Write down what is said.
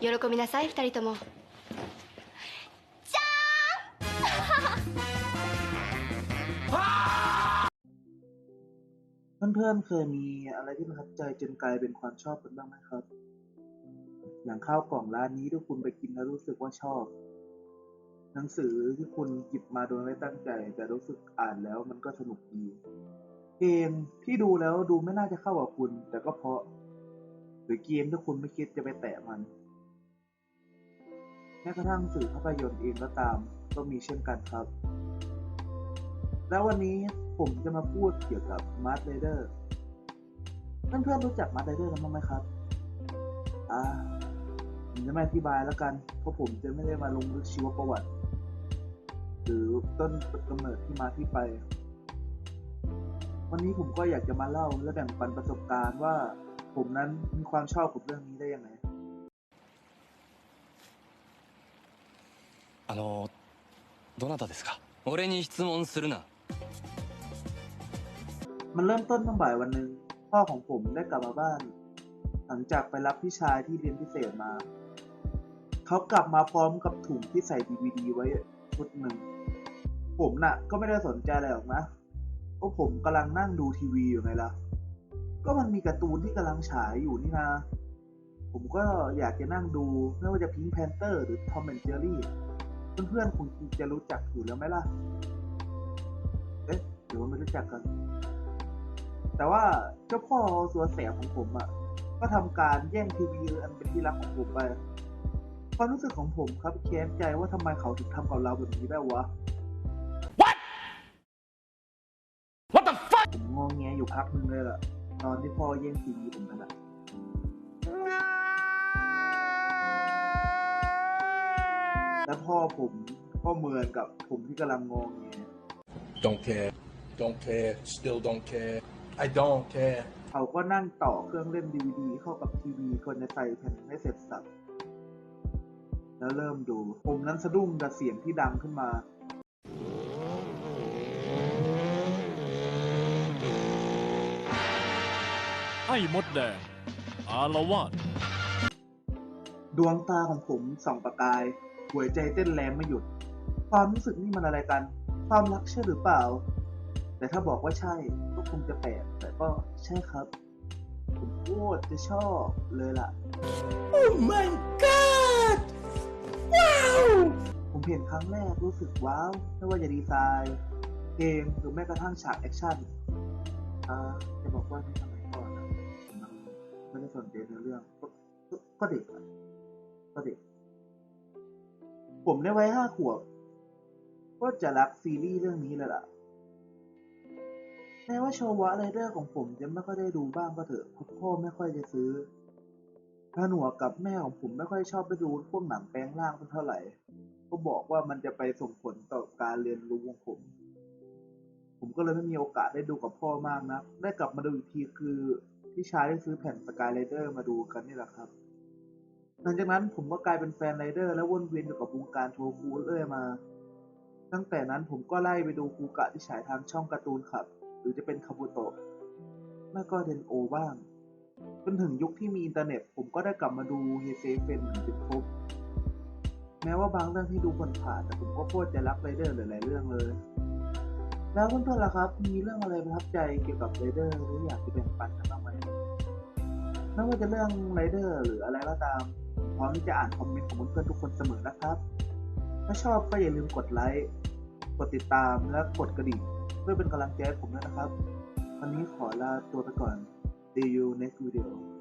喜びなさい二人とも เพื่อนๆเคยมีอะไรที่ประทับใจจนกลายเป็นความชอบกันบ้างไหมครับ อย่างข้าวกล่องร้านนี้ที่คุณไปกินแล้วรู้สึกว่าชอบ หนังสือที่คุณหยิบมาโดยไม่ตั้งใจ แต่รู้สึกอ่านแล้วมันก็สนุกดี เกมที่ดูแล้วดูไม่น่าจะเข้ากับคุณ แต่ก็เพราะ หรือเกมที่คุณไม่คิดจะไปแตะมัน แ ม้กระทั่งสื่อภาพยนตร์เองก็ตาม ก็มีเช่นกันครับ แล้ววันนี้ผมจะมาพูดเกี่ยวกับมาร์ r เ d เดอร์เพื่อนๆรู้จักมาร์ r เ d เดอร์กันบ้างไหมครับ อ่าผมจะไม่อธิบายแล้วกัน เพราะผมจะไม่ได้มาลงลึกชีวประวัติ หรือต้นกำเนิดที่มาที่ไป วันนี้ผมก็อยากจะมาเล่าและแบ่งปันประสบการณ์ว่า ผมนั้นมีความชอบกับเรื่องนี้ได้ยังไง あのどなたですか俺に質問するな มันเริ่มต้นตั้งบ่ายวันหนึ่งพ่อของผมได้กลับมาบ้าน หลังจากไปรับพี่ชายที่เรียนพิเศษมา เขากลับมาพร้อมกับถุงที่ใส่ดีวดีไว้ชุดหนึ่ง ผมน่ะ ก็ไม่ได้สนใจอะไรหรอกนะก็ผมกำลังนั่งดูทีวีอยู่ไงล่ะ ก็มันมีการ์ตูนที่กำลังฉายอยู่นี่นะ ผมก็อยากจะนั่งดูไม่ว่าจะพิงแพนเตอร์หรือทอมแอนเจอรี่ เพื่อนๆคงจะรู้จักอยู่แล้วไหมล่ะ เอ๊ะหรือว่าไม่รู้จักกัน แต่ว่าเจ้าพ่อสัวแสบของผมอะ่ะ ก็ทำการแย่งทีวีอันเป็นที่รักของผมไปความรู้สึกของผมครับแค้นใจว่าทำไมเขาถึงทำกับเราแบบนี้ได้วะ What What the fuck ผมงองแงอยู่พักหนึ่งเลยล่ะ ตอนที่พ่อแย่งทีวีผมไปละ แล้วพ่อผมก็เหมือนกับผมที่กำลังงองแง Don't care. Don't care. Still don't care. I don't care. เขาก็นั่งต่อเครื่องเล่นดีวดีเข้ากับทีวีคนจะใส่แผ่นไม่เสร็จสับแล้วเริ่มดู ผมนั้นสะดุ้งกับเสียงที่ดังขึ้นมาไอ้มดแดงอารวาส ดวงตาของผมส่องประกาย หัวใจเต้นแรงไม่หยุด ความรู้สึกนี่มันอะไรกัน ความรักใช่หรือเปล่า แต่ถ้าบอกว่าใช่ก็คงจะแปลกแต่ก็ใช่ครับ ผมโคตรจะชอบเลยล่ะ Oh my god ว้าวผมเห็นครั้งแรกรู้สึกว้าวไม่ว่าจะดีไซน์เพลงหรือแม้กระทั่งฉากแอคชั่นอ่าจะบอกว่าในสมัยก่อนนะผมยังไม่ได้สนใจในเรื่องก็ก็ก็เด็กอะ ก็เด็กผมในวัยห้าขวบ ก็จะรักซีรีส์เรื่องนี้เลยล่ะ แม้ว่าโชวะไรเดอร์ของผมจะไม่ค่อยได้ดูบ้างก็เถอะเพราะพ่อไม่ค่อยจะซื้อถ้าหนวกับแม่ของผมไม่ค่อยชอบไปดูพวกหนังแปลงร่างเท่าไหร่ ก็บอกว่ามันจะไปส่งผลต่อการเรียนรู้ของผม ผมก็เลยไม่มีโอกาสได้ดูกับพ่อมากนะได้กลับมาดูอีกทีคือพี่ชายได้ซื้อแผ่นสกายไรเดอร์มาดูกันนี่แหละครับ หลังจากนั้นผมก็กลายเป็นแฟนไรเดอร์และวนเวียนอยู่กับวงการโทคูเรื่อยมา ตั้งแต่นั้นผมก็ไล่ไปดูคูกะที่ฉายทางช่องการ์ตูนครับ หรือจะเป็นคาบุโตะไม่ก็เดนโอบ้าง จนถึงยุคที่มีอินเทอร์เน็ต ผมก็ได้กลับมาดูเฮเซเฟนถึงจนครบแม้ว่าบางเรื่องที่ดูผ่านๆแต่ผมก็โคตรจะรักไรเดอร์หลายๆเรื่องเลย แล้วเพื่อนๆล่ะครับ มีเรื่องอะไรประทับใจเกี่ยวกับไรเดอร์หรืออยากจะแบ่งปันกันบ้างไหมไม่ว่าจะเรื่องไรเดอร์หรืออะไรก็ตาม ร้อมที่จะอ่านคอมเมนต์ของเพื่อนๆทุกคนเสมอนะครับ ถ้าชอบก็อย่าลืมกดไลค์กดติดตามและกดกระดิ่งเพื่อเป็นกำลังใจให้ผมด้วยนะครับ วันนี้ขอลาตัวไปก่อน See you next video